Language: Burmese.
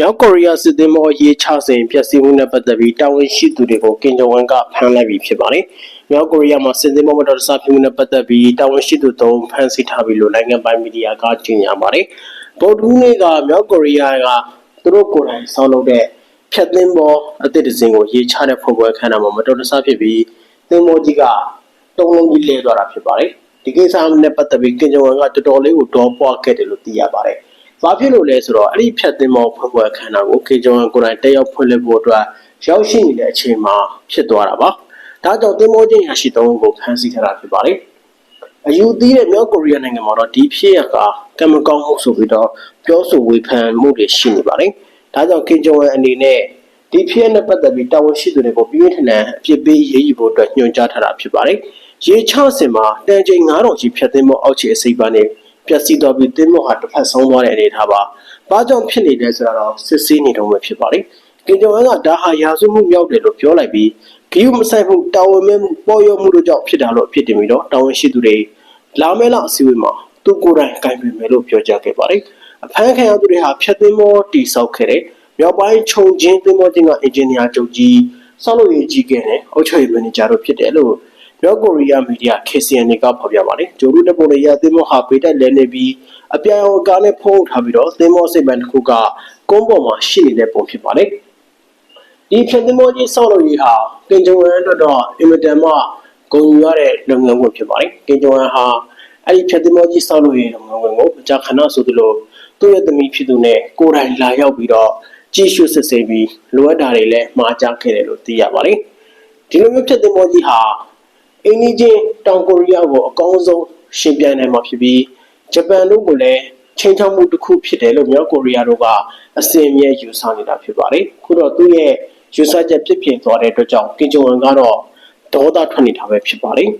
မြောက်ကိုရီးယားစစ်သည်မောရေးချစဉ်ပျက်စီးမှုနဲ့ပတ်သက်ပြီးတာဝန်ရှိသူတွေကိုကင်ဂျုံဝမ်ကဖမ်းလိုက်ပြီးဖြစ်ပါတယ်။မြောက်ကိုရီးယားမှာစစ်သည်မောမတော်တဆဖြစ်မှုနဲ့ပတ်သက်ပြီးတာဝန်ရှိသူသုံးဖမ်းဆီးထားပြီလို့နိုင်ငံပိုင်မီဒီယာကကြေညာပါတယ်။ဗုဒ္ဓဟူးနေ့ကမြောက်ကိုရီးယားကသူတို့ကိုယ်တိုင်ဆောင်းလုပ်တဲ့ဖြတ်သင်းမောအသစ်တစ်စင်းကိုရေးချတဲ့ဖွင့်ပွဲခမ်းနားမှာမတော်တဆဖြစ်ပြီးသင်းမောကြီးကတုံးလုံးကြီးလဲသွားတာဖြစ်ပါတယ်။ဒီကိစ္စနဲ့ပတ်သက်ပြီးကင်ဂျုံဝမ်ကတော်တော်လေးကိုဒေါ်ပွားခဲ့တယ်လို့သိရပါတယ်။ ဘာဖြစ်လို့လဲဆိုတော့အဲ့ဒီဖြတ်သင်းမောဖွင့်ပွဲခမ်းနားကိုကေဂျွန်ကိုယ်တိုင်တက်ရောက်ဖွင့်လှစ်ဖို့အတွက်ရောက်ရှိနေတဲ့အချိန်မှာဖြစ်သွားတာပါ။ဒါကြောင့်သင်းမောချင်းရရှိသုံးဦးကိုဖမ်းဆီးထားတာဖြစ်ပါတယ်။အယူသီးတဲ့မြောက်ကိုရီးယားနိုင်ငံမှာတော့ဒီဖြစ်ရကကံမကောင်းမှုဆိုပြီးတော့ပြောဆိုဝေဖန်မှုတွေရှိနေပါတယ်။ဒါကြောင့်ကေဂျွန်အနေနဲ့ဒီဖြစ်ရနဲ့ပတ်သက်ပြီးတာဝန်ရှိသူတွေကိုပြင်းထန်တဲ့အပြစ်ပေးရေးယူဖို့အတွက်ညွှန်ကြားထားတာဖြစ်ပါတယ်။ရေချစင်မှာတန်ချိန်9000ကြီးဖြတ်သင်းမောအောက်ခြေအစိပ်ပန်းနေ ပျက်စီးသွားပြီးသင်းမောဟာတစ်ဖက်ဆုံးသွားတဲ့အနေအထားပါ။ဘာကြောင့်ဖြစ်နေလဲဆိုတာတော့စစ်ဆေးနေတော့မှဖြစ်ပါတယ်။ကင်ဂျုံအန်ကဒါဟာရာဇဝမှုမြောက်တယ်လို့ပြောလိုက်ပြီးဂီယူမဆိုင်မှုတာဝန်မဲ့မှုပေါ်ရမှုတို့ကြောင့်ဖြစ်တာလို့အဖြစ်တင်ပြီးတော့တာဝန်ရှိသူတွေလာမဲလာအစည်းအဝေးမှာသူကိုယ်တိုင်ကင်ပင်မယ်လို့ပြောကြားခဲ့ပါတယ်။အဖမ်းခံရသူတွေဟာဖြတ်သင်းမောတိဆောက်ခဲ့တဲ့မြောက်ပိုင်းခြုံချင်းသင်းမောချင်းကအင်ဂျင်နီယာချုပ်ကြီးဆောက်လုပ်ရေးကြီးခဲ့တဲ့အုပ်ချုပ်ရေးမန်နေဂျာတို့ဖြစ်တယ်လို့ မြောက်ကိုရီးယားမီဒီယာ KCNA ကဖော်ပြပါတယ်။ဂျိုလူတပုံတွေရသင်းမောဟာပေတက်လဲနေပြီးအပြန်အကားနဲ့ဖုံးထားပြီးတော့သင်းမောစိတ်ပန်တစ်ခုကကုန်းပေါ်မှာရှိနေတဲ့ပုံဖြစ်ပါတယ်။ဒီဖြတ်သင်းမောကြီးဆောက်လုပ်ရေးဟာကင်ဂျုံဝမ်အတွက်တော့အင်မတန်မှဂုဏ်ယူရတဲ့လုပ်ငန်းဝင်ဖြစ်ပါတယ်။ကင်ဂျုံဝမ်ဟာအဲ့ဒီဖြတ်သင်းမောကြီးဆောက်လုပ်ရေးလုပ်ငန်းဝင်ကိုအကြခဏဆိုသလိုသူ့ရဲ့သမီးဖြစ်သူနဲ့ကိုယ်တိုင်လာရောက်ပြီးတော့ကြည့်ရှုစစ်ဆေးပြီးလိုအပ်တာတွေလည်းမှာကြားခဲ့တယ်လို့သိရပါတယ်။ဒီလိုမျိုးဖြတ်သင်းမောကြီးဟာ အိန္ဒိချင်းတောင်ကိုရီးယားကိုအကောင်းဆုံးရှင်ပြိုင်နိုင်မှာဖြစ်ပြီးဂျပန်တို့ကလည်းချိန်ချောက်မှုတစ်ခုဖြစ်တယ်လို့မြောက်ကိုရီးယားတို့ကအစင်အမြဲယူဆနေတာဖြစ်ပါတယ်။ခုတော့သူ့ရဲ့ယူဆချက်ဖြစ်ဖြစ်သွားတဲ့အတွက်ကြောင့်ကင်ဂျုံဝမ်ကတော့ဒေါသထွက်နေတာပဲဖြစ်ပါတယ်